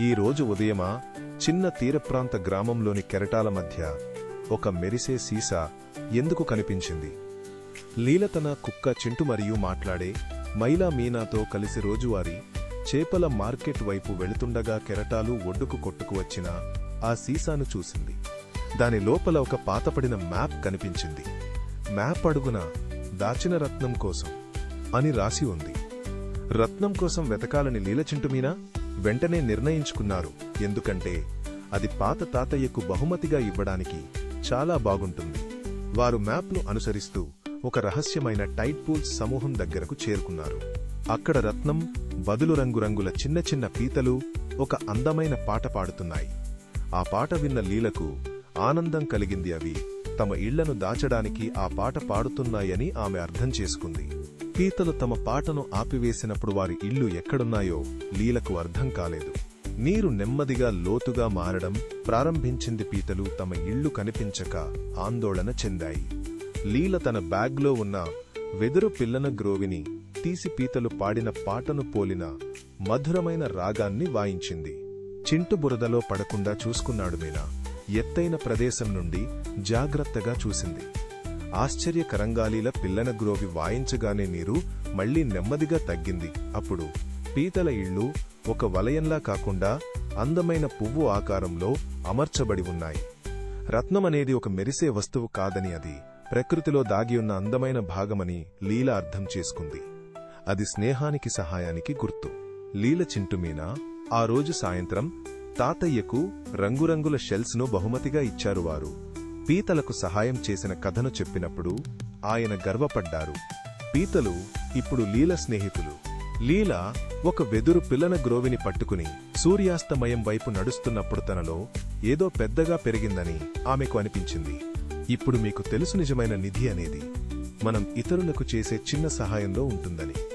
ఈ రోజు ఉదయమా చిన్న తీరప్రాంత గ్రామంలోని కెరటాల మధ్య ఒక మెరిసే సీసా ఎందుకు కనిపించింది? లీల తన కుక్క చింటు మరియు మాట్లాడే మైలా మీనాతో కలిసి రోజువారీ చేపల మార్కెట్ వైపు వెళుతుండగా కెరటాలు ఒడ్డుకు కొట్టుకు వచ్చిన ఆ సీసాను చూసింది. దాని లోపల ఒక పాతపడిన మ్యాప్ కనిపించింది. మ్యాప్ అడుగున దాచిన రత్నం కోసం అని రాసి ఉంది. రత్నం కోసం వెతకాలని లీలచింటుమీనా వెంటనే నిర్ణయించుకున్నారు. ఎందుకంటే అది పాత తాతయ్యకు బహుమతిగా ఇవ్వడానికి చాలా బాగుంటుంది. వారు మ్యాప్ను అనుసరిస్తూ ఒక రహస్యమైన టైట్ పూల్స్ సమూహం దగ్గరకు చేరుకున్నారు. అక్కడ రత్నం బదులు రంగురంగుల చిన్న చిన్న పీతలు ఒక అందమైన పాట పాడుతున్నాయి. ఆ పాట విన్న లీలకు ఆనందం కలిగింది అవి తమ ఇళ్ళను దాచడానికి ఆ పాట పాడుతున్నాయని ఆమె అర్థం చేసుకుంది. పీతలు తమ పాటను ఆపివేసినప్పుడు వారి ఇల్లు ఎక్కడున్నాయో లీలకు అర్థం కాలేదు. నీరు నెమ్మదిగా లోతుగా మారడం ప్రారంభించింది పీతలు తమ ఇళ్ళు కనిపించక ఆందోళన చెందాయి. లీల తన బ్యాగ్లో ఉన్న వెదురు పిల్లన గ్రోవిని తీసి పీతలు పాడిన పాటను పోలిన మధురమైన రాగాన్ని వాయించింది. చింటు బురదలో పడకుండా చూసుకున్నాడు మీనా. ఎత్తైన ప్రదేశం నుండి జాగ్రత్తగా చూసింది. ఆశ్చర్యకరంగాలీల పిల్లన గ్రోవి వాయించగానే నీరు మళ్ళీ నెమ్మదిగా తగ్గింది. అప్పుడు పీతల ఇళ్ళు ఒక వలయంలా కాకుండా అందమైన పువ్వు ఆకారంలో అమర్చబడి ఉన్నాయి. రత్నమనేది ఒక మెరిసే వస్తువు కాదని అది ప్రకృతిలో దాగి ఉన్న అందమైన భాగమని లీల అర్థం చేసుకుంది. అది స్నేహానికి సహాయానికి గుర్తు. లీల చింటుమీనా ఆ రోజు సాయంత్రం తాతయ్యకు రంగురంగుల షెల్స్ను బహుమతిగా ఇచ్చారు వారు. పీతలకు సహాయం చేసిన కథను చెప్పినప్పుడు ఆయన గర్వపడ్డారు. పీతలు ఇప్పుడు లీల స్నేహితులు. లీల ఒక వెదురు పిల్లన గ్రోవిని పట్టుకుని సూర్యాస్తమయం వైపు నడుస్తున్నప్పుడు తనలో ఏదో పెద్దగా పెరిగిందని ఆమెకు అనిపించింది. ఇప్పుడు మీకు తెలుసు నిజమైన నిధి అనేది. మనం ఇతరులకు చేసే చిన్న సహాయంలో ఉంటుందని.